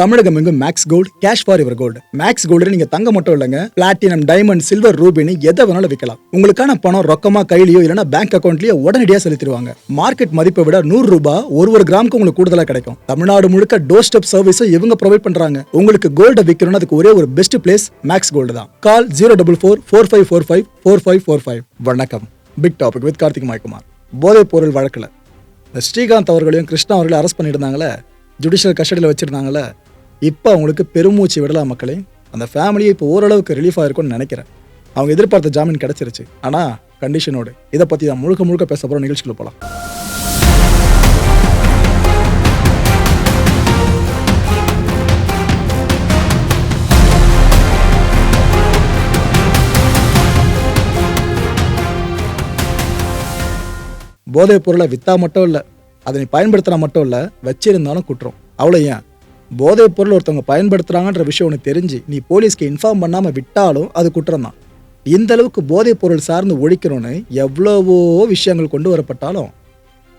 தமிழகம் எங்கும் Max gold cash for your gold Max gold நீங்க தங்க மட்டும் இல்லைங்க. பிளாட்டினம் டைமண்ட் சில்வர் ரூபினி எதை வேணாலும் விற்கலாம் உங்களுக்கான பணம் ரொக்கமா கையிலயோ இல்லைன்னா பேங்க் அக்கௌண்ட்லயோ உடனடியாக செலுத்திடுவாங்க. மார்க்கெட் மதிப்பை விட நூறு ரூபாய் ஒரு ஒரு கிராமுக்கு உங்களுக்கு கூடுதலா கிடைக்கும். தமிழ்நாடு முழுக்க டோர் ஸ்டெப் சர்வீஸும் இவங்க ப்ரொவைட் பண்றாங்க. உங்களுக்கு கோல்ட விற்கணும்னு அதுக்கு ஒரே ஒரு பெஸ்ட் பிளேஸ் மேக்ஸ் கோல்டு தான். Call zero double four four five four five four five four five வணக்கம். Big topic with Karthik Maykumar. போதைப் பொருள் வழக்கில். ஸ்ரீகாந்த் அவர்களையும் கிருஷ்ணா அவர்களையும் அரெஸ்ட் பண்ணியிருந்தாங்களே? ஜுடிஷியல் கஸ்டடியில் வச்சிருந்தாங்களே? இப்போ அவங்களுக்கு பெருமூச்சு விடலாம் மக்களே? அந்த ஃபேமிலியை இப்போ ஓரளவுக்கு ரிலீஃப் ஆயிருக்கும்னு நினைக்கிறேன். அவங்க எதிர்பார்த்த ஜாமீன் கிடைச்சிருச்சு. ஆனால் கண்டிஷனோடு இதை பற்றி தான் முழுக்க முழுக்க பேச போகிற நிகழ்ச்சிக்குள்ள போகலாம் போதைப் பொருளை விற்றா மட்டும் இல்லை அதை நீ பயன்படுத்தினா மட்டும் இல்லை வச்சிருந்தாலும் குற்றம். அவ்வளோ ஏன்? போதைப் பொருள் ஒருத்தவங்க பயன்படுத்துகிறாங்கன்ற விஷயம் ஒன்று தெரிஞ்சு நீ போலீஸ்க்கு இன்ஃபார்ம் பண்ணாமல் விட்டாலும் அது குற்றம் தான் இந்த அளவுக்கு போதைப் பொருள் சார்ந்து ஒழிக்கணும்னு எவ்வளவோ விஷயங்கள் கொண்டு வரப்பட்டாலும்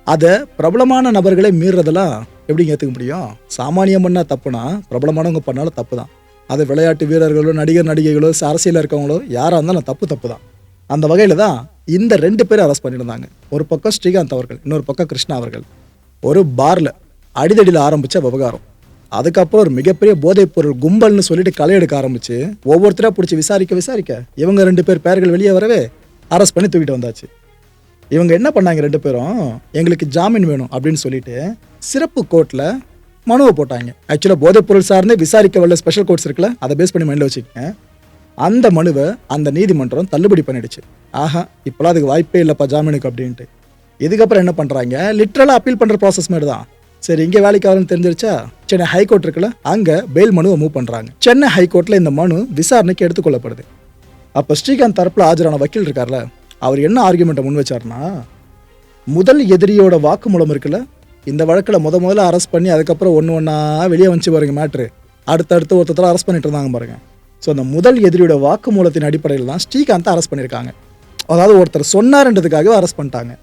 அதை பிரபலமான நபர்களே மீறுறதெல்லாம் எப்படி ஏற்றுக்க முடியும்? சாமானியம் பண்ணால் தப்புனா பிரபலமானவங்க பண்ணாலும் தப்பு தான் அது விளையாட்டு வீரர்களோ நடிகர் நடிகைகளோ அரசியலில் இருக்கவங்களோ யாராக இருந்தாலும் தப்பு தப்பு தான் அந்த வகையில் தான் இந்த ரெண்டு பேரும் அரெஸ்ட் பண்ணியிருந்தாங்க ஒரு பக்கம் ஸ்ரீகாந்த் அவர்கள் இன்னொரு பக்கம் கிருஷ்ணா அவர்கள். ஒரு பாரில் அடிதடியில் ஆரம்பித்த விவகாரம். அதுக்கப்புறம் ஒரு மிகப்பெரிய போதைப் பொருள் கும்பல்னு சொல்லிட்டு களை எடுக்க ஆரம்பிச்சு ஒவ்வொருத்தராக பிடிச்சி விசாரிக்க விசாரிக்க இவங்க ரெண்டு பேர் பேர்கள் வெளியே வரவே அரெஸ்ட் பண்ணி தூக்கிட்டு வந்தாச்சு. இவங்க என்ன பண்ணாங்க ரெண்டு பேரும்? எங்களுக்கு ஜாமீன் வேணும் அப்படின்னு சொல்லிட்டு சிறப்பு கோர்ட்டில் மனுவை போட்டாங்க. ஆக்சுவலாக போதைப் பொருள் சார்ந்தே விசாரிக்க வல்ல ஸ்பெஷல் கோர்ட்ஸ் இருக்குல்ல அதை பேஸ் பண்ணி மைண்டில் வச்சுக்கோங்க. அந்த மனுவை அந்த நீதிமன்றம் தள்ளுபடி பண்ணிடுச்சு. ஆஹா இப்போலாம் அதுக்கு வாய்ப்பே இல்லைப்பா ஜாமீனுக்கு அப்படின்ட்டு. இதுக்கப்புறம் என்ன பண்ணுறாங்க லிட்ரலாக அப்பீல் பண்ணுற ப்ராசஸ் மாதிரி தான் சரி இங்கே வேலைக்கு ஆகணும்னு தெரிஞ்சிருச்சா? சென்னை ஹைகோர்ட் இருக்குல்ல அங்கே பெயில் மனுவை மூவ் பண்ணுறாங்க சென்னை ஹைகோர்ட்டில் இந்த மனு விசாரணைக்கு எடுத்துக்கொள்ளப்படுது. அப்போ ஸ்ரீகாந்த் தரப்பில் ஆஜரான வக்கீல் இருக்கார்ல அவர் என்ன ஆர்குமெண்ட்டை முன் வச்சார்னா முதல் எதிரியோட வாக்குமூலம் இருக்குல்ல இந்த வழக்கில் முத முதல்ல அரெஸ்ட் பண்ணி அதுக்கப்புறம் ஒன்று ஒன்றா வெளியே வந்துச்சு பாருங்க மேட்ரு அடுத்தடுத்து ஒருத்தர் அரெஸ்ட் பண்ணிட்டு இருந்தாங்க பாருங்க. ஸோ அந்த முதல் எதிரியோட வாக்குமூலத்தின் அடிப்படையில் தான் ஸ்ரீகாந்தை அரெஸ்ட் பண்ணியிருக்காங்க அதாவது ஒருத்தர் சொன்னார்ன்றதுக்காகவே அரெஸ்ட் பண்ணிட்டாங்க.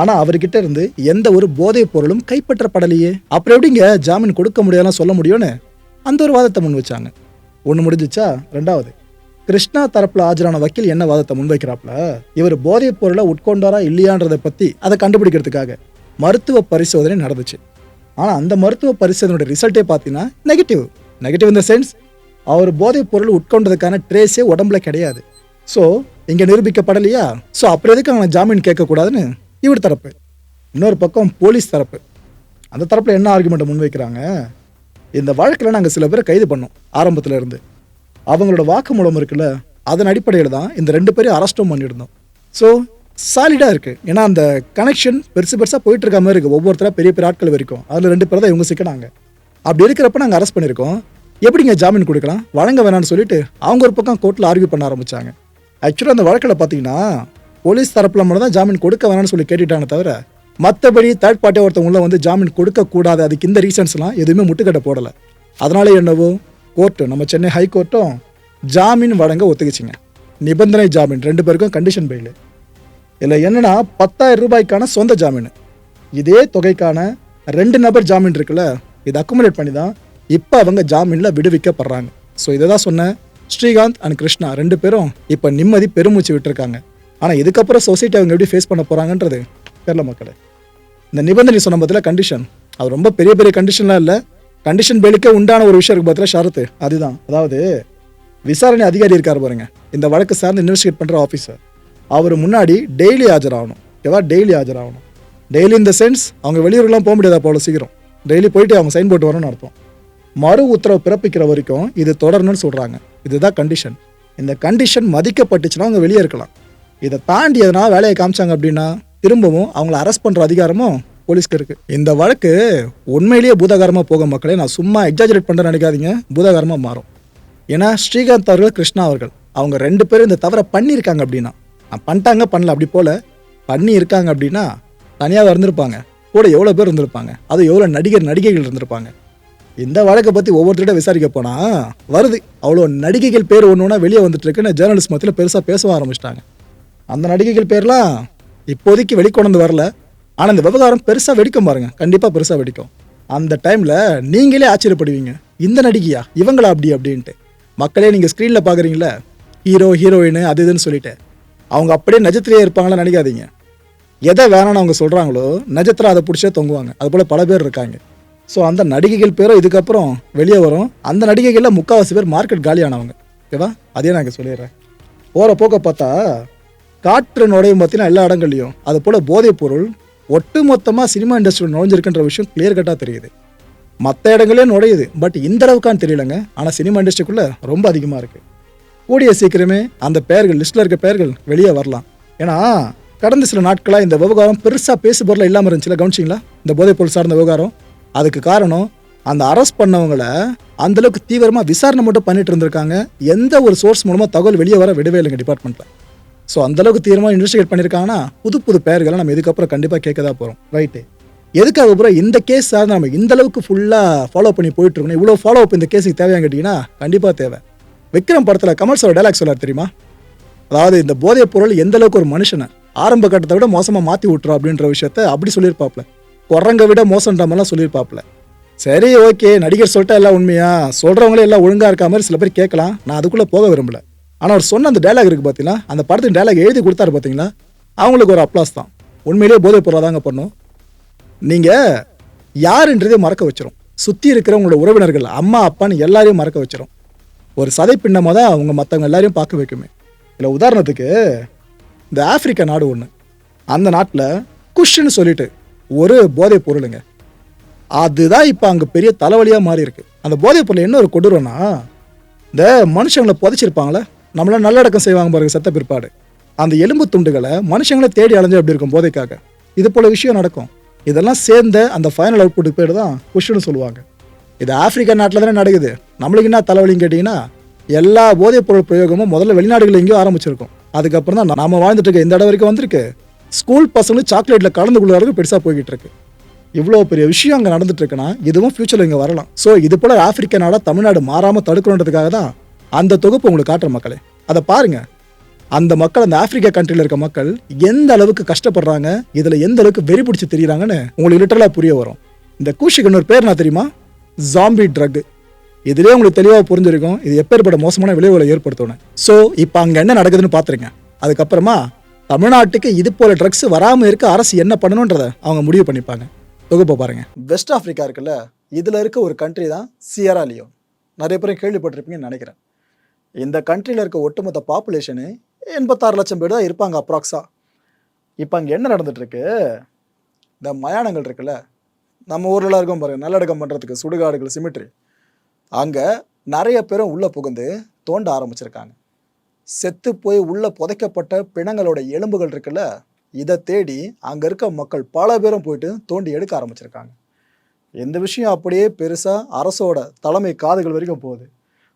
ஆனால் அவர்கிட்ட இருந்து எந்த ஒரு போதைப் பொருளும் கைப்பற்றப்படலையே. அப்புறம் எப்படிங்க ஜாமீன் கொடுக்க முடியாதுன்னு சொல்ல முடியும்னு அந்த ஒரு வாதத்தை முன் வச்சாங்க ஒன்று முடிஞ்சிச்சா? ரெண்டாவது கிருஷ்ணா தரப்புல ஆஜரான வக்கீல் என்ன வாதத்தை முன்வைக்கிறாப்ல இவர் போதைப் பொருளை உட்கொண்டாரா இல்லையான்றதை பற்றி அதை கண்டுபிடிக்கிறதுக்காக மருத்துவ பரிசோதனை நடந்துச்சு. ஆனால் அந்த மருத்துவ பரிசோதனையோட ரிசல்ட்டே பார்த்தீங்கன்னா நெகட்டிவ். நெகட்டிவ் இந்த சென்ஸ் அவர் போதைப் பொருள் உட்கொண்டதுக்கான ட்ரேஸே உடம்புல கிடையாது. ஸோ இங்கே நிரூபிக்கப்படலையா? ஸோ அப்புறம் எதுக்கு அவனை ஜாமீன் கேட்கக்கூடாதுன்னு இவர் தரப்பு. இன்னொரு பக்கம் போலீஸ் தரப்பு. அந்த தரப்பில் என்ன ஆர்குமெண்ட்டை முன்வைக்கிறாங்க? இந்த வழக்கில் நாங்கள் சில பேரை கைது பண்ணோம் ஆரம்பத்தில் இருந்து அவங்களோட வாக்குமூலம் இருக்குல்ல அதன் அடிப்படையில் தான் இந்த ரெண்டு பேரையும் அரெஸ்ட்டும் பண்ணியிருந்தோம். ஸோ சாலிடாக இருக்குது ஏன்னா அந்த கனெக்ஷன் பெருசு பெருசாக போயிட்டு இருக்க மாதிரி இருக்குது ஒவ்வொருத்தராக பெரிய பெரிய ஆட்கள் வரைக்கும். அதில் ரெண்டு பேர் தான் இவங்க சிக்கினாங்க. அப்படி இருக்கிறப்ப நாங்கள் அரெஸ்ட் பண்ணியிருக்கோம். எப்படிங்க ஜாமீன் கொடுக்கலாம்? வழங்க வேணாம்னு சொல்லிட்டு அவங்க ஒரு பக்கம் கோர்ட்டில் ஆர்கியூ பண்ண ஆரம்பித்தாங்க ஆக்சுவலாக அந்த வழக்கில் பார்த்தீங்கன்னா போலீஸ் தரப்பில் மட்டும் தான் ஜாமீன் கொடுக்க வேணாம்னு சொல்லி கேட்டுட்டாங்க தவிர மற்றபடி தேர்ட் பார்ட்டி ஒருத்தவங்க வந்து ஜாமீன் கொடுக்கக்கூடாது. அதுக்கு இந்த ரீசன்ஸ்லாம் எதுவுமே முட்டுக்கட்டை போடலை. அதனால என்னவோ கோர்ட்டு நம்ம சென்னை ஹை கோர்ட்டும் ஜாமீன் வழங்க ஒத்துக்குச்சிங்க. நிபந்தனை ஜாமீன் ரெண்டு பேருக்கும் கண்டிஷன் பெயில் இதில் என்னன்னா பத்தாயிரம் ரூபாய்க்கான சொந்த ஜாமீன். இதே தொகைக்கான ரெண்டு நபர் ஜாமீன் இருக்குல்ல இதை அக்குமுலேட் பண்ணி தான் இப்போ அவங்க ஜாமீனில் விடுவிக்கப்படுறாங்க. ஸோ இதை தான் சொன்னேன் ஸ்ரீகாந்த் அண்ட் கிருஷ்ணா ரெண்டு பேரும் இப்போ நிம்மதி பெருமூச்சு விட்டுருக்காங்க. ஆனால் இதுக்கப்புறம் சொசைட்டி அவங்க எப்படி ஃபேஸ் பண்ண போகிறாங்கன்றது தெரில மக்களை. இந்த நிபந்தனை சொன்ன பதில் கண்டிஷன் அது ரொம்ப பெரிய பெரிய கண்டிஷன்லாம் இல்லை. கண்டிஷன் பெயிலுக்கே உண்டான ஒரு விஷயம் இருக்கு பத்தில ஷரத்து? அதுதான். அதாவது விசாரணை அதிகாரி இருக்கார் பாருங்க. இந்த வழக்கு சார்ந்து இன்வெஸ்டிகேட் பண்ணுற ஆஃபீஸர் அவர் முன்னாடி டெய்லி ஆஜராகணும். ஓகேவா டெய்லி ஆஜராகணும். டெய்லி இந்த சென்ஸ் அவங்க வெளியூர்லாம் போக முடியாது போல சீக்கிரம்? டெய்லி போயிட்டு அவங்க சைன் போட்டு வரணும்னு அர்த்தம். மறு உத்தரவு பிறப்பிக்கிற வரைக்கும் இது தொடரணும்னு சொல்கிறாங்க இதுதான் கண்டிஷன் இந்த கண்டிஷன் மதிக்கப்பட்டுச்சுன்னா அவங்க வெளியே இருக்கலாம். இதை தாண்டி எதனா வேலையை காமிச்சாங்க அப்படின்னா திரும்பவும் அவங்கள அரெஸ்ட் பண்ணுற அதிகாரமும் போலீஸ்க்கு இருக்கு. இந்த வழக்கு உண்மையிலேயே பூதகாரமாக போக மக்களே நான் சும்மா எக்ஸாஜரேட் பண்ண நினைக்காதீங்க. பூதாகரமாக மாறும். ஏன்னா ஸ்ரீகாந்த் அவர்கள் கிருஷ்ணா அவர்கள் அவங்க ரெண்டு பேரும் இந்த தவறை பண்ணியிருக்காங்க அப்படின்னா நான் பண்ணிட்டாங்க பண்ணல அப்படி போல பண்ணி இருக்காங்க அப்படின்னா தனியாக இருந்திருப்பாங்க. கூட எவ்வளோ பேர் இருந்திருப்பாங்க. அது எவ்வளோ நடிகர் நடிகைகள் இருந்திருப்பாங்க. இந்த வழக்கை பற்றி ஒவ்வொருத்தர்கிட்ட விசாரிக்க போனால் வருது. அவ்வளோ நடிகைகள் பேர் ஒன்று ஒன்றா வெளியே வந்துட்டு இருக்குன்னு ஜேர்னலிஸ்ட் மத்தியில் பெருசாக பேச ஆரம்பிச்சிட்டாங்க. அந்த நடிகைகள் பேர்லாம் இப்போதைக்கு வெளிக்கொண்டு வரல. ஆனால் இந்த விவகாரம் பெருசாக வெடிக்கும் பாருங்கள் கண்டிப்பாக பெருசாக வெடிக்கும். அந்த டைமில் நீங்களே ஆச்சரியப்படுவீங்க. இந்த நடிகையா? இவங்களா அப்படி அப்படின்ட்டு. மக்களே நீங்கள் ஸ்க்ரீனில் பார்க்குறீங்களே ஹீரோ ஹீரோயின் அது இதுன்னு சொல்லிட்டு. அவங்க அப்படியே நஜத்திலேயே இருப்பாங்களா நினைக்காதீங்க. எதை வேணாம்னு அவங்க சொல்கிறாங்களோ நஜத்தில் அதை பிடிச்சே தொங்குவாங்க. அது போல் பல பேர் இருக்காங்க. ஸோ அந்த நடிகைகள் பேரும் இதுக்கப்புறம் வெளியே வரும். அந்த நடிகைகளில் முக்கால்வாசி பேர் மார்க்கெட் காலியானவங்க. ஓகேவா? அதே நான் இங்கே சொல்லிடுறேன். போகிற போக்க பார்த்தா காற்று நுழையும் பார்த்தீங்கன்னா எல்லா இடங்கள்லையும். அது போல் போதைப் பொருள் ஒட்டுமொத்தமாக சினிமா இண்டஸ்ட்ரியில் நுழைஞ்சிருக்கின்ற விஷயம் கிளியர் கட்டாக தெரியுது. மற்ற இடங்களே நுழையுது. பட் இந்த அளவுக்கான்னு தெரியலங்க. ஆனால் சினிமா இண்டஸ்ட்ரிக்குள்ளே ரொம்ப அதிகமாக இருக்குது கூடிய சீக்கிரமே அந்த பெயர்கள் லிஸ்ட்டில் இருக்க பெயர்கள் வெளியே வரலாம். ஏன்னா கடந்த சில நாட்களாக இந்த விவகாரம் பெருசாக பேசு பொருளாக இல்லாமல் இருந்துச்சுல கவனிச்சிங்களா? இந்த போதைப் பொருள் சார்ந்த விவகாரம். அதுக்கு காரணம் அந்த அரெஸ்ட் பண்ணவங்கள அந்த அளவுக்கு தீவிரமாக விசாரணை மட்டும் பண்ணிட்டு இருந்திருக்காங்க. எந்த ஒரு சோர்ஸ் மூலமாக தகவல் வெளியே வர விடவே இல்லைங்க டிபார்ட்மெண்ட்டில் ஸோ அந்தளவுக்கு தீவிரமாக இன்வெஸ்டிகேட் பண்ணியிருக்காங்கன்னா புது புது பெயர்களை நம்ம இதுக்கப்புறம் கண்டிப்பாக கேட்க தான் போகிறோம் ரைட்டு எதுக்காகப்புறம் இந்த கேஸ் சார்ந்து நம்ம இந்த அளவுக்கு ஃபுல்லாக ஃபாலோ பண்ணி போயிட்டு இருக்கணும் இவ்வளோ ஃபாலோ அப் இந்த கேஸுக்கு தேவையான்னு கேட்டிங்கன்னா கண்டிப்பாக தேவை. விக்ரம் படத்தில் கமல் சார் டைலாக் சொல்லார் தெரியுமா? அதாவது இந்த போதைப் பொருள் எந்த அளவுக்கு ஒரு மனுஷனை ஆரம்ப கட்டத்தை விட மோசமாக மாற்றி விட்டுரும் அப்படின்ற விஷயத்த அப்படி சொல்லியிருப்பாப்ல குரங்க விட மோசன்ற மாதிரிலாம் சொல்லியிருப்பாப்ல சரி ஓகே நடிகர் சொல்லிட்டா எல்லாம் உண்மையா? சொல்கிறவங்களே எல்லாம் ஒழுங்காக இருக்க மாதிரி சில பேர் கேட்கலாம். நான் அதுக்குள்ளே போக விரும்பலை. ஆனால் அவர் சொன்ன அந்த டைலாக் இருக்குது பார்த்தீங்களா அந்த படத்தின் டைலாக் எழுதி கொடுத்தாரு பார்த்தீங்களா அவங்களுக்கு ஒரு அப்ளாஸ் தான். உண்மையிலேயே போதை பொருளாக தாங்க பண்ணும். நீங்கள் யாருன்றதே மறக்க வச்சிடும் சுற்றி இருக்கிற உங்களோட உறவினர்கள் அம்மா அப்பான்னு எல்லாரையும் மறக்க வச்சிடும் ஒரு சதை பின்னமாக தான் அவங்க மற்றவங்க எல்லாரையும் பார்க்க வைக்குமே. இல்லை உதாரணத்துக்கு இந்த ஆப்பிரிக்கா நாடு ஒன்று அந்த நாட்டில் குஷ்ன்னு சொல்லிட்டு ஒரு போதைப் பொருளுங்க. அதுதான் இப்போ அங்கே பெரிய தலைவலியாக மாறி இருக்கு அந்த போதைப் பொருள் என்ன ஒரு கொடூரம்னா இந்த மனுஷங்களை புதைச்சிருப்பாங்களே நம்மளாம் நல்லடக்கம் செய்வாங்க பாருங்க செத்த பிற்பாடு. அந்த எலும்பு துண்டுகளை மனுஷங்களை தேடி அலைஞ்சு அப்படி இருக்கும் போதைக்காக. இது போல விஷயம் நடக்கும். இதெல்லாம் சேர்ந்த அந்த ஃபைனல் அவுட்புட் பேர் தான் குஷ்னு சொல்லுவாங்க. இது ஆப்பிரிக்கா நாட்டில் தானே நடக்குது. நம்மளுக்கு என்ன தலைவலின்னு கேட்டிங்கன்னா எல்லா போதைப் பொருள் பிரயோகமும் முதல்ல வெளிநாடுகள் எங்கேயோ ஆரம்பிச்சிருக்கும். அதுக்கப்புறம் தான் நாம வாழ்ந்துட்டு இருக்க இந்த இடம் வரைக்கும் வந்திருக்கு. ஸ்கூல் பசங்களும் சாக்லேட்டில் கலந்து கொள்ள வரைக்கும் பெருசாக போய்கிட்டு இருக்கு. இவ்வளோ பெரிய விஷயம் அங்கே நடந்துட்டு இருக்குன்னா இதுவும் ஃப்யூச்சரில் இங்கே வரலாம். ஸோ இது போல ஆப்பிரிக்கா நாடாக தமிழ்நாடு மாறாமல் தடுக்கணுன்றதுக்காக தான் அந்த தொகுப்பு உங்களுக்கு காட்டுற மக்களே. அதை பாருங்க. அந்த மக்கள் அந்த ஆப்பிரிக்கா கண்ட்ரியில் இருக்க மக்கள் எந்த அளவுக்கு கஷ்டப்படுறாங்க இதில் எந்த அளவுக்கு வெறி பிடிச்சி தெரியுறாங்கன்னு உங்களுக்கு லிட்டரலாக புரிய வரும். இந்த கூஷிக்கு இன்னொரு பேர் நான் தெரியுமா? ஜாம்பி ட்ரக் இதுலேயே உங்களுக்கு தெளிவாக புரிஞ்சிருக்கும். இது எப்பேற்பட்ட மோசமான விளைவுகளை ஏற்படுத்தணும் ஸோ இப்போ அங்கே என்ன நடக்குதுன்னு பார்த்துருங்க அதுக்கப்புறமா தமிழ்நாட்டுக்கு இது போல ட்ரக்ஸ் வராமல் இருக்க அரசு என்ன பண்ணணுன்றதை அவங்க முடிவு பண்ணிப்பாங்க. தொகுப்பை பாருங்க. வெஸ்ட் ஆப்பிரிக்கா இருக்குல்ல இதில் இருக்க ஒரு கண்ட்ரி தான் சியரா லியோன் நிறைய பேரும் கேள்விப்பட்டிருப்பீங்கன்னு நினைக்கிறேன். இந்த கண்ட்ரியில் இருக்க ஒட்டுமொத்த பாப்புலேஷனு எண்பத்தாறு லட்சம் பேர் தான் இருப்பாங்க அப்ராக்ஸா இப்போ அங்கே என்ன நடந்துட்டு இருக்கு இந்த மயானங்கள் இருக்குல்ல நம்ம ஊரில் இருக்கும் பாருங்க நல்லடக்கம் பண்ணுறதுக்கு சுடுகாடுகள் சிமிட்ரி அங்கே நிறைய பேரும் உள்ளே புகுந்து தோண்ட ஆரம்பிச்சிருக்காங்க. செத்து போய் உள்ளே புதைக்கப்பட்ட பிணங்களோட எலும்புகள் இருக்குல்ல இதை தேடி அங்கே இருக்க மக்கள் பல பேரும் போயிட்டு தோண்டி எடுக்க ஆரம்பிச்சிருக்காங்க. இந்த விஷயம் அப்படியே பெருசாக அரசோட தலைமை காதுகள் வரைக்கும் போகுது.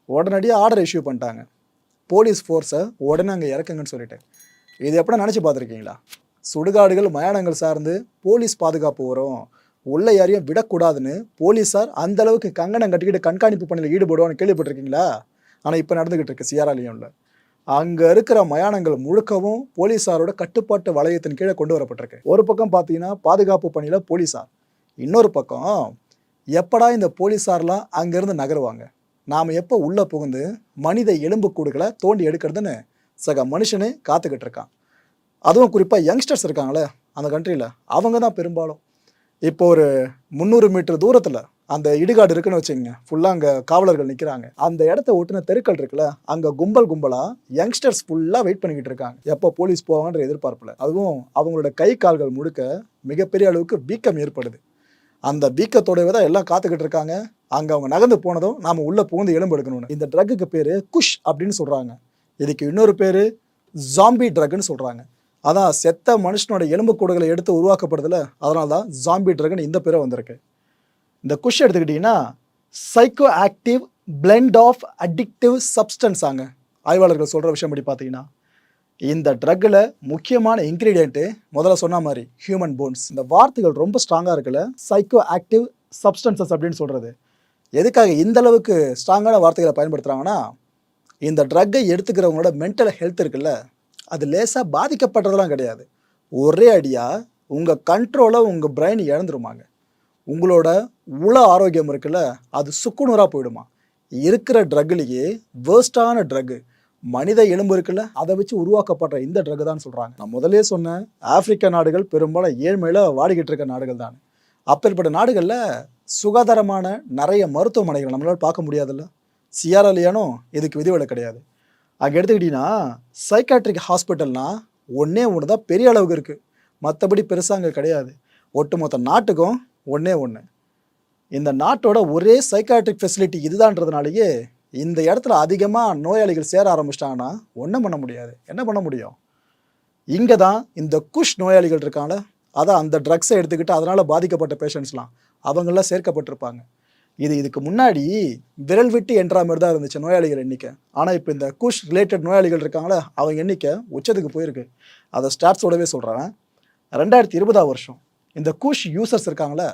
உடனடியாக ஆர்டர் இஷ்யூ பண்ணிட்டாங்க. போலீஸ் ஃபோர்ஸை உடனே அங்கே இறக்குங்கன்னு சொல்லிட்டு. இது எப்படின்னா நினச்சி பார்த்துருக்கீங்களா? சுடுகாடுகள் மயானங்கள் சார்ந்து போலீஸ் பாதுகாப்பு வரும் உள்ள யாரையும் விடக்கூடாதுன்னு போலீஸார் அந்த அளவுக்கு கங்கணம் கட்டிக்கிட்டு கண்காணிப்பு பணியில் ஈடுபடுவான்னு கேள்விப்பட்டிருக்கீங்களா? ஆனால் இப்போ நடந்துகிட்டு இருக்கு சியாராலியோனில் அங்கே இருக்கிற மயானங்கள் முழுக்கவும் போலீஸாரோட கட்டுப்பாட்டு வளையத்தின் கீழே கொண்டு வரப்பட்டிருக்கு. ஒரு பக்கம் பார்த்தீங்கன்னா பாதுகாப்பு பணியில் போலீஸார். இன்னொரு பக்கம் எப்படா இந்த போலீஸார்லாம் அங்கேருந்து நகருவாங்க? நாம் எப்போ உள்ளே புகுந்து மனித எலும்புக்கூடுகளை தோண்டி எடுக்கிறதுன்னு சக மனுஷனே காத்துக்கிட்டு இருக்கான். அதுவும் குறிப்பாக யங்ஸ்டர்ஸ் இருக்காங்களே அந்த கண்ட்ரியில் அவங்க தான் பெரும்பாலும். இப்போ ஒரு முந்நூறு மீட்டர் தூரத்தில் அந்த இடுகாடு இருக்குன்னு வச்சுக்கோங்க ஃபுல்லாக அங்கே காவலர்கள் நிற்கிறாங்க அந்த இடத்த ஒட்டின தெருக்கள் இருக்குல்ல அங்கே கும்பல் கும்பலாக யங்ஸ்டர்ஸ் ஃபுல்லாக வெயிட் பண்ணிக்கிட்டு இருக்காங்க. எப்போ போலீஸ் போவாங்கன்ற எதிர்பார்ப்பில். அதுவும் அவங்களோட கை கால்கள் முழுக்க மிகப்பெரிய அளவுக்கு வீக்கம் ஏற்படுது. அந்த வீக்கத்தோடவே தான் எல்லாம் காத்துக்கிட்டு இருக்காங்க. அங்கே அவங்க நகர்ந்து போனதும் நாம் உள்ளே புகுந்து எலும்பு எடுக்கணும்னு. இந்த ட்ரக்குக்கு பேர் குஷ் அப்படின்னு சொல்கிறாங்க இதுக்கு இன்னொரு பேர் ஜாம்பி ட்ரக்னு சொல்கிறாங்க அதான் செத்த மனுஷனோட எலும்புக்கூடுகளை எடுத்து உருவாக்கப்படுதில்ல அதனால தான் ஜாம்பி ட்ரக்னு இந்த பேரை வந்திருக்கு. இந்த குஷ் எடுத்துக்கிட்டிங்கன்னா psychoactive blend of addictive substance ஆங்க. ஆய்வாளர்கள் சொல்கிற விஷயம் படி பார்த்தீங்கன்னா இந்த ட்ரக்கில் முக்கியமான இன்க்ரீடியண்ட்டு முதல்ல சொன்ன மாதிரி ஹியூமன் போன்ஸ் இந்த வார்த்தைகள் ரொம்ப ஸ்ட்ராங்காக இருக்குல்ல சைக்கோ ஆக்டிவ் சப்ஸ்டன்சஸ் அப்படின்னு சொல்கிறது எதுக்காக இந்த அளவுக்கு ஸ்ட்ராங்கான வார்த்தைகளை பயன்படுத்துகிறாங்கன்னா இந்த ட்ரக்கை எடுத்துக்கிறவங்களோட மென்டல் ஹெல்த் இருக்குல்ல அது லேசாக பாதிக்கப்படுறதெல்லாம் கிடையாது. ஒரே அடியாக உங்கள் கண்ட்ரோலை உங்கள் பிரெயின் இழந்துருமாங்க. உங்களோட உள ஆரோக்கியம் இருக்குல்ல அது சுக்குநூறாக போயிடுமா. இருக்கிற ட்ரக்லேயே வேர்ஸ்டான ட்ரக்கு மனித எலும்பு இருக்குல்ல அதை வச்சு உருவாக்கப்படுற இந்த ட்ரக் தான் சொல்கிறாங்க நான் முதலே சொன்னேன் ஆப்பிரிக்க நாடுகள் பெரும்பாலும் ஏழ்மையில் வாடிக்கிட்டு இருக்க நாடுகள் தான். அப்பேற்பட்ட நாடுகளில் சுகாதாரமான நிறைய மருத்துவமனைகள் நம்மளால் பார்க்க முடியாதுல்ல? சியாரலியானும் இதுக்கு விதிவிலை கிடையாது. அங்கே எடுத்துக்கிட்டிங்கன்னா சைக்காட்ரிக் ஹாஸ்பிட்டல்னால் ஒன்றே ஒன்று தான் பெரிய அளவுக்கு இருக்குது மற்றபடி பெருசாக அங்கே கிடையாது. ஒட்டுமொத்த நாட்டுக்கும் ஒன்றே ஒன்று இந்த நாட்டோட ஒரே சைக்காட்ரிக் ஃபெசிலிட்டி இதுதான்றதுனாலேயே இந்த இடத்துல அதிகமாக நோயாளிகள் சேர ஆரம்பிச்சிட்டாங்கன்னா ஒன்றும் பண்ண முடியாது. என்ன பண்ண முடியும்? இங்கே தான் இந்த குஷ் நோயாளிகள் இருக்காங்கள அதான் அந்த ட்ரக்ஸை எடுத்துக்கிட்டு அதனால் பாதிக்கப்பட்ட பேஷண்ட்ஸ்லாம் அவங்களாம் சேர்க்கப்பட்டிருப்பாங்க. இது இதுக்கு முன்னாடி விரல் விட்டு என்ற மாதிரி தான் இருந்துச்சு நோயாளிகள் எண்ணிக்கை. ஆனால் இப்போ இந்த குஷ் ரிலேட்டட் நோயாளிகள் இருக்காங்களே அவங்க எண்ணிக்கை உச்சத்துக்கு போயிருக்கு. அதை ஸ்டாட்ஸோடவே சொல்கிறேன் ரெண்டாயிரத்தி இருபதாம் வருஷம் இந்த குஷ் யூசர்ஸ் இருக்காங்களே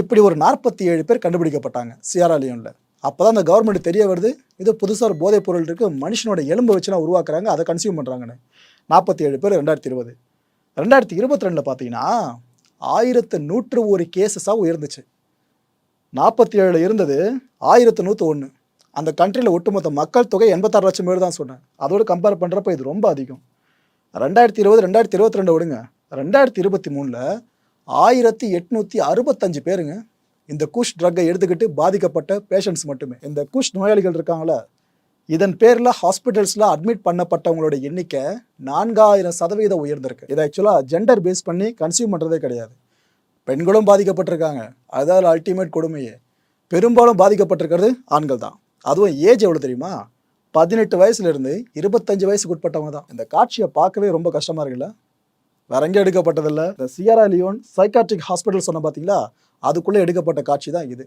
இப்படி ஒரு நாற்பத்தி ஏழு பேர் கண்டுபிடிக்கப்பட்டாங்க சியாராலியோனில் அப்போ தான் அந்த கவர்மெண்ட் தெரிய வருது இது புதுசாக ஒரு போதைப் பொருள் இருக்குது மனுஷனோட எலும்பை வச்சு நான் உருவாக்குறாங்க அதை கன்சியூம் பண்ணுறாங்கன்னு நாற்பத்தி ஏழு பேர் ரெண்டாயிரத்தி இருபது. ரெண்டாயிரத்தி இருபத்தி ரெண்டில் பார்த்தீங்கன்னா ஆயிரத்து நூற்று ஒரு கேசஸாக உயர்ந்துச்சு. நாற்பத்தி ஏழில் இருந்தது ஆயிரத்து நூற்று ஒன்று அந்த கண்ட்ரியில் ஒட்டுமொத்த மக்கள் தொகை எண்பத்தாறு லட்சம் பேர் தான் சொன்னேன். அதோடு கம்பேர் பண்ணுறப்ப இது ரொம்ப அதிகம். ரெண்டாயிரத்தி இருபது ரெண்டாயிரத்தி இருபத்தி ரெண்டு விடுங்க. ரெண்டாயிரத்தி இருபத்தி மூணில் ஆயிரத்தி எட்நூற்றி அறுபத்தஞ்சு பேருங்க இந்த குஷ் ட்ரக்கை எடுத்துக்கிட்டு பாதிக்கப்பட்ட பேஷண்ட்ஸ் மட்டுமே. இந்த குஷ் நோயாளிகள் இருக்காங்களே இதன் பேரில் ஹாஸ்பிட்டல்ஸில் அட்மிட் பண்ணப்பட்டவங்களோட எண்ணிக்கை நான்காயிரம் சதவீதம் உயர்ந்திருக்கு. இதை ஆக்சுவலாக ஜெண்டர் பேஸ் பண்ணி கன்சியூம் பண்ணுறதே கிடையாது. பெண்களும் பாதிக்கப்பட்டிருக்காங்க. அதாவது அல்டிமேட் கொடுமையே. பெரும்பாலும் பாதிக்கப்பட்டிருக்கிறது ஆண்கள் தான். அதுவும் ஏஜ் எவ்வளோ தெரியுமா? பதினெட்டு வயசுலேருந்து இருபத்தஞ்சு வயசுக்கு உட்பட்டவங்க தான். இந்த காட்சியை பார்க்கவே ரொம்ப கஷ்டமாக இருக்குல்ல? வேற எங்கே எடுக்கப்பட்டதில்ல. இந்த சியரா லியோன் சைக்காட்ரிக் ஹாஸ்பிட்டல் சொன்ன பார்த்தீங்களா அதுக்குள்ளே எடுக்கப்பட்ட காட்சி தான் இது.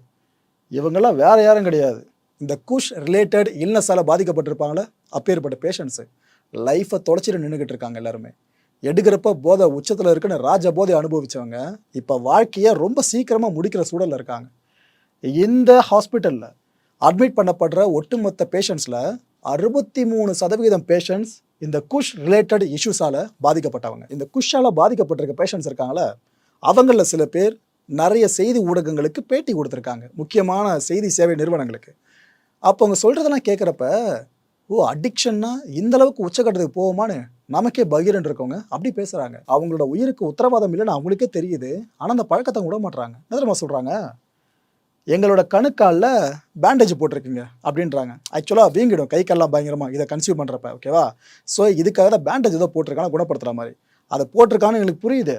இவங்கெல்லாம் வேற யாரும் கிடையாது. இந்த குஷ் ரிலேட்டட் இல்னஸால் பாதிக்கப்பட்டிருப்பாங்களே? அப்பேற்பட்ட பேஷண்ட்ஸு லைஃப்பை தொலைச்சிட்டு நின்றுக்கிட்டு இருக்காங்க எல்லாருமே. எடுக்கிறப்ப போதை உச்சத்தில் இருக்குன்னு ராஜ போதை அனுபவித்தவங்க இப்போ வாழ்க்கையை ரொம்ப சீக்கிரமாக முடிக்கிற சூழலில் இருக்காங்க. இந்த ஹாஸ்பிட்டலில் அட்மிட் பண்ணப்படுற ஒட்டுமொத்த பேஷண்ட்ஸில் அறுபத்தி மூணு சதவீதம் பேஷண்ட்ஸ் இந்த குஷ் ரிலேட்டட் இஷ்யூஸால் பாதிக்கப்பட்டவங்க. இந்த குஷால் பாதிக்கப்பட்டிருக்க பேஷண்ட்ஸ் இருக்காங்களே அவங்களில் சில பேர் நிறைய செய்தி ஊடகங்களுக்கு பேட்டி கொடுத்துருக்காங்க. முக்கியமான செய்தி சேவை நிறுவனங்களுக்கு. அப்போ அவங்க சொல்கிறதெல்லாம் கேட்குறப்ப ஓ அடிக்ஷன்னா இந்த அளவுக்கு உச்சக்கட்டத்துக்கு போவோமான்னு நமக்கே பகீரன் இருக்கவங்க அப்படி பேசுகிறாங்க அவங்களோட உயிருக்கு உத்தரவாதம் இல்லைன்னு அவங்களுக்கே தெரியுது. ஆனால் அந்த பழக்கத்தை விட மாட்டுறாங்க என்ன தெரியுமா சொல்கிறாங்க எங்களோட கணுக்காலில் பேண்டேஜ் போட்டிருக்குங்க அப்படின்றாங்க. ஆக்சுவலாக வீங்கிடும். கை கால்லாம் பயங்கரமாக இதை கன்சியூம் பண்ணுறப்ப ஓகேவா ஸோ இதுக்காக தான் பேண்டேஜ் ஏதோ போட்டிருக்காங்க குணப்படுத்துகிற மாதிரி. அதை போட்டிருக்கான்னு எங்களுக்கு புரியுது.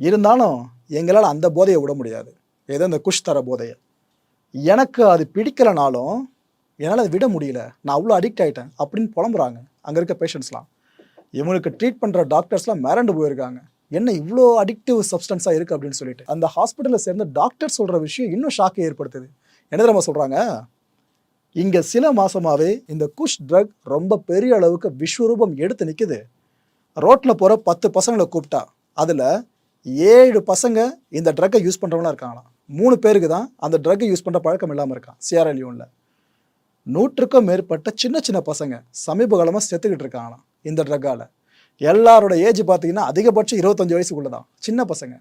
இருந்தாலும் எங்களால் அந்த போதையை விட முடியாது. ஏதோ இந்த குஷ் தர போதையை. எனக்கு அது பிடிக்கலனாலும் என்னால் அதை விட முடியல. நான் அவ்வளோ அடிக்ட் ஆகிட்டேன் அப்படின்னு புலம்புறாங்க. அங்கே இருக்க பேஷண்ட்ஸ்லாம் இவங்களுக்கு ட்ரீட் பண்ணுற டாக்டர்ஸ்லாம் மிரண்டு போயிருக்காங்க. என்ன இவ்வளோ அடிக்டிவ் சப்ஸ்டன்ஸாக இருக்குது அப்படின்னு சொல்லிட்டு. அந்த ஹாஸ்பிட்டலில் சேர்ந்த டாக்டர் சொல்கிற விஷயம் இன்னும் ஷாக்கை ஏற்படுத்துது. என்ன நம்ம சொல்கிறாங்க இங்கே சில மாதமாகவே இந்த குஷ் ட்ரக் ரொம்ப பெரிய அளவுக்கு விஸ்வரூபம் எடுத்து நிற்குது ரோட்டில் போகிற பத்து பசங்களை கூப்பிட்டா அதில் ஏழு பசங்க இந்த ட்ரக்கை யூஸ் பண்ணுறவங்களா இருக்காங்களாம். மூணு பேருக்கு தான் அந்த ட்ரக்கை யூஸ் பண்ணுற பழக்கம் இல்லாமல் இருக்கான். சிஆர்ஐ நூற்றுக்கும் மேற்பட்ட சின்ன சின்ன பசங்க சமீப காலமாக செத்துக்கிட்டு இருக்காங்களாம் இந்த ட்ரக்கால் எல்லாரோட ஏஜ் பார்த்தீங்கன்னா அதிகபட்சம் இருபத்தஞ்சு வயசுக்குள்ள தான் சின்ன பசங்க.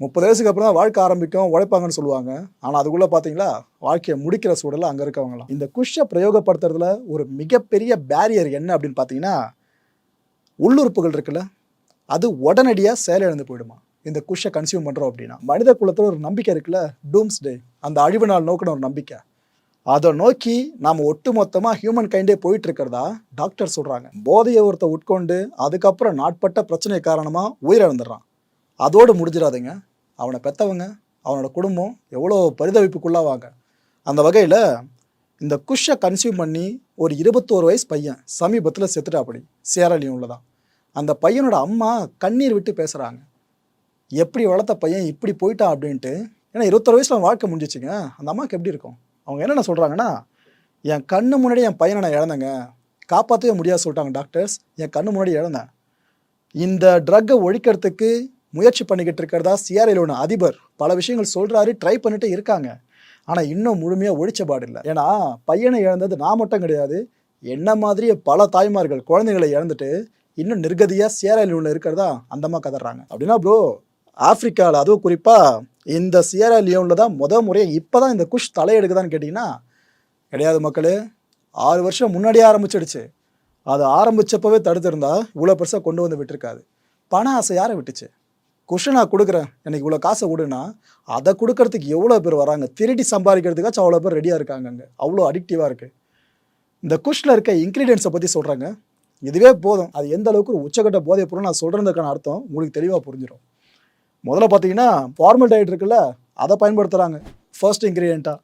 முப்பது வயசுக்கு அப்புறம் தான் வாழ்க்கை ஆரம்பிக்கும் உழைப்பாங்கன்னு சொல்லுவாங்க. ஆனால் அதுக்குள்ளே பார்த்தீங்களா வாழ்க்கையை முடிக்கிற சூழலில் அங்கே இருக்கவங்களாம். இந்த குஷை பிரயோகப்படுத்துறதுல ஒரு மிகப்பெரிய பேரியர் என்ன அப்படின்னு பார்த்தீங்கன்னா உள்ளுறுப்புகள் இருக்குல்ல அது உடனடியாக செயலிழந்து போயிடுமா. இந்த குஷை கன்சியூம் பண்ணுறோம் அப்படின்னா. மனித குலத்தில் ஒரு நம்பிக்கை இருக்குல்ல டூம்ஸ் டே அந்த அழிவு நாள் நோக்கின ஒரு நம்பிக்கை. அதை நோக்கி நாம் ஒட்டு மொத்தமாக ஹியூமன் கைண்டே போயிட்டு இருக்கிறதா டாக்டர் சொல்கிறாங்க போதையை ஒருத்த உட்கொண்டு அதுக்கப்புறம் நாட்பட்ட பிரச்சனை காரணமாக உயிரிழந்துடுறான். அதோடு முடிஞ்சிடாதுங்க. அவனை பெற்றவங்க அவனோட குடும்பம் எவ்வளோ பரிதவிப்புக்குள்ளாவாங்க. அந்த வகையில் இந்த குஷை கன்சியூம் பண்ணி ஒரு இருபத்தோரு வயசு பையன் சமீபத்தில் செத்துட்டா அப்படி சேரலியும் தான் அந்த பையனோட அம்மா கண்ணீர் விட்டு பேசுகிறாங்க எப்படி வளர்த்த பையன் இப்படி போயிட்டான் அப்படின்ட்டு. ஏன்னா இருபத்தொரு வயசில் வாழ்க்கை முடிஞ்சிச்சுங்க. அந்த அம்மாவுக்கு எப்படி இருக்கும்? அவங்க என்னென்ன சொல்கிறாங்கன்னா என் கண்ணு முன்னாடி என் பையனை நான் இழந்தேங்க. காப்பாற்றவே முடியாது சொல்லிட்டாங்க டாக்டர்ஸ். என் கண்ணு முன்னாடி இழந்தேன். இந்த ட்ரக்கை ஒழிக்கிறதுக்கு முயற்சி பண்ணிக்கிட்டு இருக்கிறதா சிஆர்ஐயில் ஒன்று அதிபர். பல விஷயங்கள் சொல்கிறாரு ட்ரை பண்ணிட்டு இருக்காங்க. ஆனால் இன்னும் முழுமையாக ஒழிச்ச இல்லை. ஏன்னா பையனை இழந்தது நான் மட்டும் கிடையாது. என்ன மாதிரியே பல தாய்மார்கள் குழந்தைகளை இழந்துட்டு இன்னும் நிர்கதியாக சிஆர்ஐயில் ஒன்று இருக்கிறதா அந்தமாக கதறாங்க. அப்படின்னா ப்ரோ ஆஃப்ரிக்காவில் அதுவும் குறிப்பாக இந்த சியரா லியோனில் தான் முத முறையாக இப்போ தான் இந்த குஷ் தலையெடுக்குதான்னு கேட்டிங்கன்னா கிடையாது மக்களே. ஆறு வருஷம் முன்னாடியே ஆரம்பிச்சிடுச்சு. அது ஆரம்பிச்சப்பவே தடுத்திருந்தா இவ்வளோ பெருசாக கொண்டு வந்து விட்டுருக்காது பண ஆசை யாரை விட்டுச்சு? குஷை நான் கொடுக்குறேன். எனக்கு இவ்வளோ காசை கொடுன்னா அதை கொடுக்கறதுக்கு எவ்வளோ பேர் வராங்க? திருடி சம்பாதிக்கிறதுக்காச்சும் அவ்வளோ பேர் ரெடியாக இருக்காங்க அங்கே. அவ்வளோ அடிக்டிவாக இருக்குது இந்த குஷில் இருக்க இன்க்ரீடியன்ஸை பற்றி சொல்கிறாங்க இதுவே போதும். அது எந்த அளவுக்கு உச்சக்கட்ட போதை பொருள் நான் சொல்கிறதுக்கான அர்த்தம் உங்களுக்கு தெளிவாக புரிஞ்சிடும் முதல்ல பார்த்தீங்கன்னா ஃபார்மல் டயட் இருக்குல்ல அதை பயன்படுத்துகிறாங்க ஃபர்ஸ்ட் இன்க்ரீடியண்ட்டாக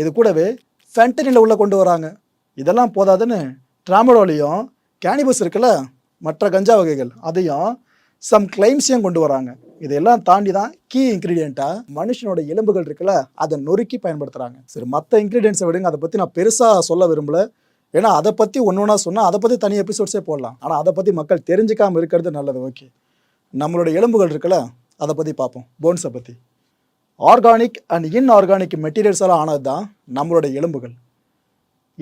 இது கூடவே ஃபென்டனில் உள்ளே கொண்டு வராங்க. இதெல்லாம் போதாதுன்னு ட்ராமடோலையும் கேனிபஸ் இருக்குல்ல மற்ற கஞ்சா வகைகள் அதையும் சம் கிளைம்ஸையும் கொண்டு வராங்க. இதெல்லாம் தாண்டி தான் கீ இன்க்ரீடியண்ட்டாக மனுஷனோட எலும்புகள் இருக்குல்ல அதை நொறுக்கி பயன்படுத்துகிறாங்க சரி மற்ற இன்க்ரீடியன்ஸை விடுங்க. அதை பற்றி நான் பெருசாக சொல்ல விரும்பல. ஏன்னா அதை பற்றி ஒன்று ஒன்றா சொன்னால் அதை பற்றி தனி எபிசோட்ஸே போடலாம். ஆனால் அதை பற்றி மக்கள் தெரிஞ்சுக்காமல் இருக்கிறது நல்லது ஓகே நம்மளோட எலும்புகள் இருக்குல்ல அதை பற்றி பார்ப்போம். போன்ஸை பற்றி ஆர்கானிக் அண்ட் இன்ஆர்கானிக் மெட்டீரியல்ஸால் ஆனது தான் நம்மளோட எலும்புகள்.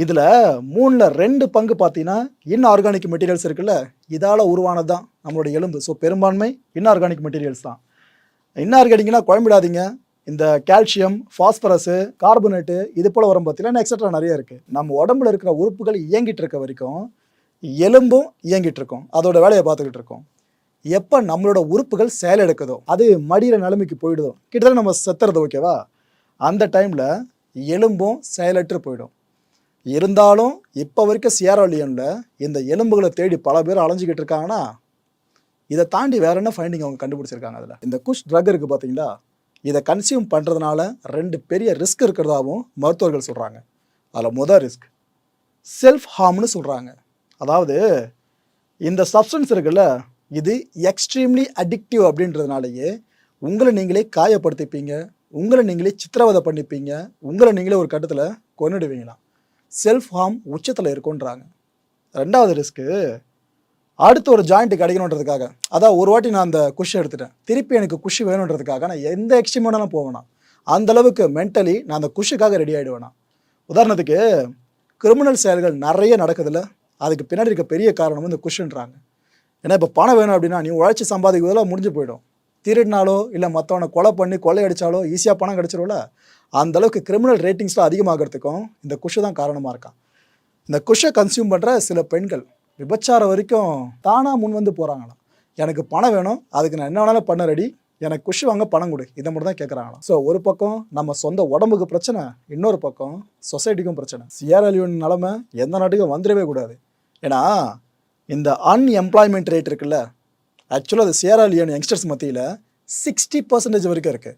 இதில் மூணில் ரெண்டு பங்கு பார்த்தீங்கன்னா இன்ஆர்கானிக் மெட்டீரியல்ஸ் இருக்குல்ல இதால் உருவானது தான் நம்மளோட எலும்பு. ஸோ பெரும்பான்மை இன்ஆர்கானிக் மெட்டீரியல்ஸ் தான். இன்ஆர்கானிக்னா குழம்பிடாதீங்க. இந்த கால்சியம் ஃபாஸ்பரஸு கார்பனேட்டு இது போல் உரம் பார்த்தீங்கன்னா எக்ஸட்ரா நிறைய இருக்குது நம்ம உடம்புல இருக்கிற உறுப்புகள் இயங்கிட்டு இருக்க வரைக்கும் எலும்பும் இயங்கிட்டு இருக்கும். அதோட வேலையை பார்த்துக்கிட்டு இருக்கோம். எப்போ நம்மளோட உறுப்புகள் செயலெடுக்குதோ அது மடியிற நிலைமைக்கு போயிடுதோ. கிட்டத்தட்ட நம்ம செத்துறது ஓகேவா அந்த டைமில் எலும்பும் செயலற்று போயிடும். இருந்தாலும் இப்போ வரைக்கும் சியாரோலியனில் இந்த எலும்புகளை தேடி பல பேர் அலைஞ்சிக்கிட்டு இருக்காங்கன்னா இதை தாண்டி வேற என்ன ஃபைண்டிங் அவங்க கண்டுபிடிச்சிருக்காங்க அதில்? இந்த குஷ் ட்ரக் இருக்குது பார்த்தீங்களா இதை கன்சியூம் பண்ணுறதுனால ரெண்டு பெரிய ரிஸ்க் இருக்கிறதாவும் மருத்துவர்கள் சொல்கிறாங்க அதில் முதல் ரிஸ்க் செல்ஃப் ஹார்ம்னு சொல்கிறாங்க அதாவது இந்த சப்ஸ்டன்ஸ் இருக்குல்ல இது எக்ஸ்ட்ரீம்லி அடிக்டிவ் அப்படின்றதுனாலேயே உங்களை நீங்களே காயப்படுத்திப்பீங்க உங்களை நீங்களே சித்திரவதை பண்ணிப்பீங்க உங்களை நீங்களே ஒரு கட்டத்தில் கொண்டுடுவீங்களாம் செல்ஃப் ஹார்ம் உச்சத்தில் இருக்குன்றாங்க ரெண்டாவது ரிஸ்க்கு அடுத்து ஒரு ஜாயிண்ட் கிடைக்கணுன்றதுக்காக. அதான் ஒரு வாட்டி நான் அந்த குஷி எடுத்துட்டேன். திருப்பி எனக்கு குஷி வேணுன்றதுக்காக நான் எந்த எக்ஸ்ட்ரீம் வேணாலும் போவேனா அந்தளவுக்கு மென்டலி நான் அந்த குஷுக்காக ரெடி ஆகிடுவேனா உதாரணத்துக்கு கிரிமினல் செயல்கள் நிறைய நடக்குதுல்ல அதுக்கு பின்னாடி இருக்க பெரிய காரணம் இந்த குஷன்றாங்க. ஏன்னா இப்போ பணம் வேணும் அப்படின்னா நீ உழைச்சி சம்பாதிக்கிறதெல்லாம் முடிஞ்சு போயிடும். திருடினாலோ இல்லை மற்றவனை கொலை பண்ணி கொள்ளை அடித்தாலோ ஈஸியாக பணம் கிடச்சிரும்ல அந்த அளவுக்கு கிரிமினல் ரேட்டிங்ஸ்லாம் அதிகமாகிறதுக்கும் இந்த குஷு தான் காரணமாக இருக்கான். இந்த குஷை கன்சியூம் பண்ணுற சில பெண்கள் விபச்சாரம் வரைக்கும் தானாக முன் வந்து போகிறாங்களாம் எனக்கு பணம் வேணும் அதுக்கு நான் என்ன வேணாலும் பண்ண ரெடி எனக்கு குஷி வாங்க பணம் கொடு இதை மட்டும் தான் கேட்குறாங்களாம் ஸோ ஒரு பக்கம் நம்ம சொந்த உடம்புக்கு பிரச்சனை இன்னொரு பக்கம் சொசைட்டிக்கும் பிரச்சனை. சிஆர்எல்யூன் நிலமை எந்த நாட்டுக்கும் வந்துடவே கூடாது. ஏன்னா இந்த அன்எம்ப்ளாய்மெண்ட் ரேட் இருக்குல்ல ஆக்சுவலாக அது சிஆர்எல்யூன் யங்ஸ்டர்ஸ் மத்தியில் சிக்ஸ்டி பர்சன்டேஜ் வரைக்கும் இருக்குது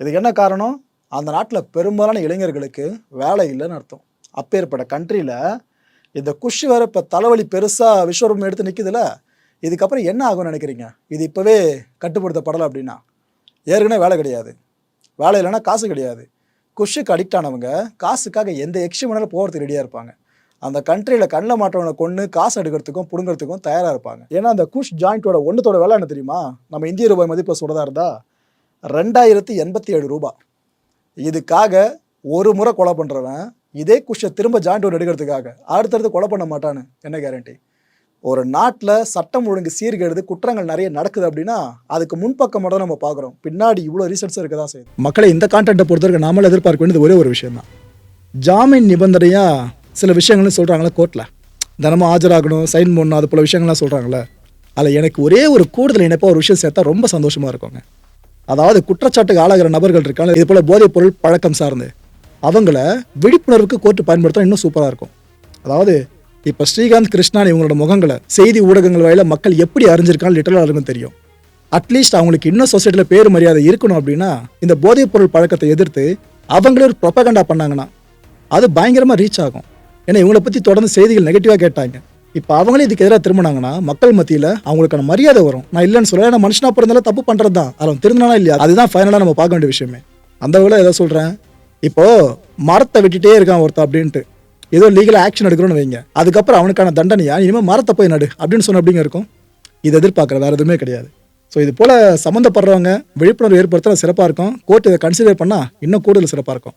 இதுக்கு என்ன காரணம்? அந்த நாட்டில் பெரும்பாலான இளைஞர்களுக்கு வேலை இல்லைன்னு அர்த்தம். அப்பேற்பட்ட கண்ட்ரியில் இந்த குஷ் வேறு இப்போ தலைவலி பெருசாக விஸ்வரூபம் எடுத்து நிற்குதுல இதுக்கப்புறம் என்ன ஆகும்னு நினைக்கிறீங்க? இது இப்போவே கட்டுப்படுத்தப்படலை அப்படின்னா. ஏற்கனவே வேலை கிடையாது. வேலை இல்லைன்னா காசு கிடையாது. குஷுக்கு அடிக்ட் ஆனவங்க காசுக்காக எந்த எக்ஸ்ட்ரீம் வேணாலும் போகிறதுக்கு ரெடியாக இருப்பாங்க. அந்த கண்ட்ரியில் கண்ணில் மாட்டவனை கொண்டு காசு எடுக்கிறதுக்கும் பிடுங்கிறதுக்கும் தயாராக இருப்பாங்க. ஏன்னா அந்த குஷ் ஜாயிண்ட்டோட ஒன்றுத்தோட விலை என்ன தெரியுமா? நம்ம இந்திய ரூபாய் மதிப்பை சொல்கிறதா இருந்தால் ரெண்டாயிரத்தி எண்பத்தி ஏழு ரூபாய் இதுக்காக ஒரு முறை கொலை பண்ணுறவன் இதே குஷை திரும்ப ஜாயிண்ட் ஒன்று எடுக்கிறதுக்காக அடுத்தடுத்து கொலை பண்ண மாட்டான்னு என்ன கேரண்டி ஒரு நாட்டில் சட்டம் ஒழுங்கு சீர்கெடுது குற்றங்கள் நிறைய நடக்குது அப்படின்னா அதுக்கு முன்பக்கம் மட்டும் நம்ம பார்க்குறோம் பின்னாடி இவ்வளோ ரீசன்ஸ் இருக்க தான் செய்யுது. மக்களை இந்த கான்டென்ட்டை பொறுத்தவரைக்கும் நாமளும் எதிர்பார்க்க வேண்டியது ஒரே ஒரு விஷயம் தான் ஜாமீன் நிபந்தனையாக சில விஷயங்கள்னு சொல்கிறாங்களே கோர்ட்டில் தினமும் ஆஜராகணும் சைன் பண்ணணும் அது போல் விஷயங்கள்லாம் சொல்கிறாங்களே அதில் எனக்கு ஒரே ஒரு கூடுதல் இணைப்பாக ஒரு விஷயம் சேர்த்தா ரொம்ப சந்தோஷமாக இருக்குங்க. அதாவது குற்றச்சாட்டுக்கு ஆளாகிற நபர்கள் இருக்காங்க இது போல் போதைப் பொருள் பழக்கம் சார்ந்து. அவங்கள விழிப்புணர்வுக்கு கோர்ட்டு பயன்படுத்தினா இன்னும் சூப்பராக இருக்கும். அதாவது இப்போ ஸ்ரீகாந்த் கிருஷ்ணான் இவங்களோட முகங்களை செய்தி ஊடகங்கள் வாயில மக்கள் எப்படி அறிஞ்சிருக்கான்னு லிட்டரலாக இருக்கும் தெரியும். அட்லீஸ்ட் அவங்களுக்கு இன்னும் சொசைட்டியில் பேர் மரியாதை இருக்கணும் அப்படின்னா இந்த போதைப் பொருள் பழக்கத்தை எதிர்த்து அவங்களே ஒரு ப்ரொபகண்டா பண்ணாங்கன்னா அது பயங்கரமாக ரீச் ஆகும். ஏன்னா இவங்களை பற்றி தொடர்ந்து செய்திகள் நெகட்டிவாக கேட்டாங்க. இப்போ அவங்களே இதுக்கு எதிராக திரும்பினாங்கன்னா மக்கள் மத்தியில் அவங்களுக்கான மரியாதை வரும். நான் இல்லைன்னு சொல்கிறேன் நான் மனுஷனா பிறந்தாலும் தப்பு பண்ணுறது தான் அவன் திருந்தானா இல்லையா? அதுதான் ஃபைனலாக நம்ம பார்க்க வேண்டிய விஷயமே. அந்த வகையில் எதை சொல்கிறேன் இப்போது மரத்தை வெட்டிட்டே இருக்கான் ஒருத்தன் அப்படின்ட்டு. ஏதோ லீகலாக ஆக்ஷன் எடுக்கிறோன்னு வைங்க. அதுக்கப்புறம் அவனுக்கான தண்டனையா? இனிமேல் மரத்தை போய் நடு. அப்படின்னு சொன்ன அப்படிங்க இருக்கும். இது எதிர்பார்க்குற வேறு எதுவுமே கிடையாது. ஸோ இது போல் சம்மந்தப்படுறவங்க விழிப்புணர்வு ஏற்படுத்துகிற சிறப்பாக இருக்கும். கோர்ட் இதை கன்சிடர் பண்ணால் இன்னும் கூடுதல் சிறப்பாக இருக்கும்.